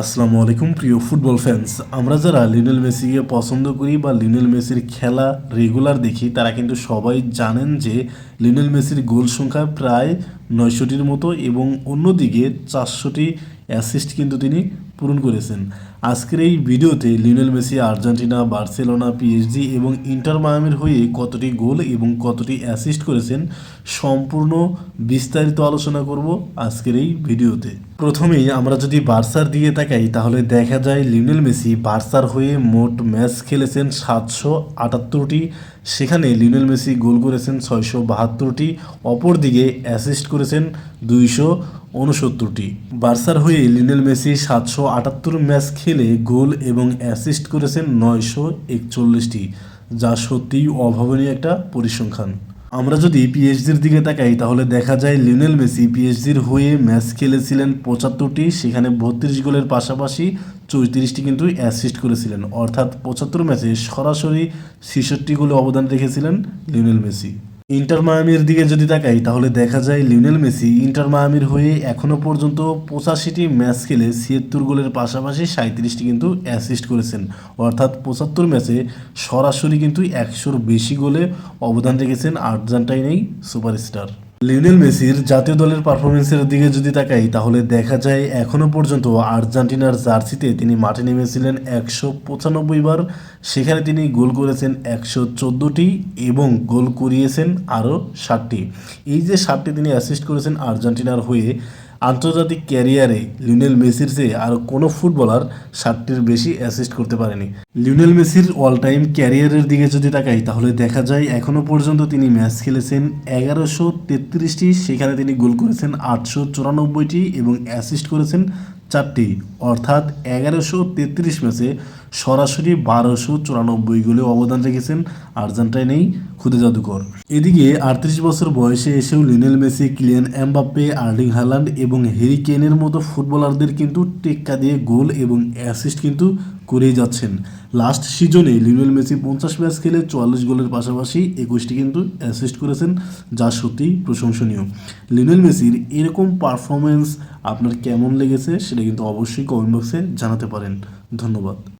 আসসালামু আলাইকুম, প্রিয় ফুটবল ফ্যান্স আমরা যারা লিনেল মেসিকে পছন্দ করি বা লিনেল মেসির খেলা রেগুলার দেখি, তারা কিন্তু সবাই জানেন যে লিনেল মেসির গোল সংখ্যা প্রায় নয়শোটির মতো এবং অন্যদিকে চারশোটি অ্যাসিস্ট কিন্তু তিনি পূরণ করেছেন। আজকের এই ভিডিওতে Lionel Messi, Argentina, Barcelona PSG এবং ইন্টার মায়ামির হয়ে কতটি গোল এবং কতটি অ্যাসিস্ট করেছেন সম্পূর্ণ বিস্তারিত আলোচনা করব আজকের এই ভিডিওতে। প্রথমেই আমরা যদি বার্সার দিকে তাকাই, তাহলে দেখা যায় লিওনেল মেসি বার্সার হয়ে মোট ম্যাচ খেলেছেন সাতশো আটাত্তরটি। সেখানে লিওনেল মেসি গোল করেছেন ছয়শো বাহাত্তরটি, অপরদিকে অ্যাসিস্ট করেছেন দুইশো উনসত্তরটি। বার্সার হয়ে লিওনেল মেসি সাতশো আটাত্তর ম্যাচ খেলে গোল এবং অ্যাসিস্ট করেছেন নয়শো একচল্লিশটি, যা সত্যিই অভাবনীয় একটা পরিসংখ্যান। আমরা যদি পিএইচডির দিকে তাকাই, তাহলে দেখা যায় লিওনেল মেসি পিএইচডির হয়ে ম্যাচ খেলেছিলেন পঁচাত্তরটি, সেখানে বত্রিশ গোলের পাশাপাশি চৌত্রিশটি কিন্তু অ্যাসিস্ট করেছিলেন। অর্থাৎ পঁচাত্তর ম্যাচে সরাসরি ছেষট্টি গোলে অবদান রেখেছিলেন লিওনেল মেসি। ইন্টার মায়ামির দিকে যদি তাকাই, তাহলে দেখা যায় লিওনেল মেসি ইন্টার মায়ামির হয়ে এখনও পর্যন্ত পঁচাশিটি ম্যাচ খেলে ছিয়াত্তর গোলের পাশাপাশি সাঁত্রিশটি কিন্তু অ্যাসিস্ট করেছেন। অর্থাৎ পঁচাত্তর ম্যাচে সরাসরি কিন্তু একশোর বেশি গোলে অবদান রেখেছেন আর্জেন্টাইনেই সুপারস্টার। লিওনেল মেসির জাতীয় দলের পারফরমেন্সের দিকে যদি তাকাই, তাহলে দেখা যায় এখনও পর্যন্ত আর্জেন্টিনার জার্সিতে তিনি মাঠে নেমেছিলেন একশো পঁচানব্বই বার। সেখানে তিনি গোল করেছেন একশো চোদ্দোটি এবং গোল করিয়েছেন আরও ষাটটি। এই যে ষাটটি তিনি অ্যাসিস্ট করেছেন আর্জেন্টিনার হয়ে আন্তর্জাতিক ক্যারিয়ারে লিওনেল মেসির চেয়ে আর কোনো ফুটবলার ষাটটির বেশি অ্যাসিস্ট করতে পারেনি। লিওনেল মেসির অল টাইম ক্যারিয়ারের দিকে যদি তাকাই, তাহলে দেখা যায় এখনও পর্যন্ত তিনি ম্যাচ খেলেছেন এগারোশো তেত্রিশটি, সেখানে তিনি গোল করেছেন আটশো চুরানব্বইটি এবং অ্যাসিস্ট করেছেন চারটি। অর্থাৎ এগারোশো তেত্রিশ ম্যাচে সরাসরি বারোশো চুরানব্বই গোলে অবদান রেখেছেন আর্জেন্টাইনেই খুদে জাদুকর। এদিকে আটত্রিশ বছর বয়সে এসেও Lionel Messi, Kylian Mbappe, Erling Haaland এবং হ্যারি কেনের মতো ফুটবলারদের কিন্তু টেক্কা দিয়ে গোল এবং অ্যাসিস্ট কিন্তু করেই যাচ্ছেন। লাস্ট সিজনে লিওনেল মেসি পঞ্চাশ ম্যাচ খেলে চুয়াল্লিশ গোলের পাশাপাশি একুশটি কিন্তু অ্যাসিস্ট করেছেন, যা সত্যিই প্রশংসনীয়। লিওনেল মেসির এরকম পারফরমেন্স আপনার কেমন লেগেছে সেটা কিন্তু অবশ্যই কমেন্ট বক্সে জানাতে পারেন। ধন্যবাদ।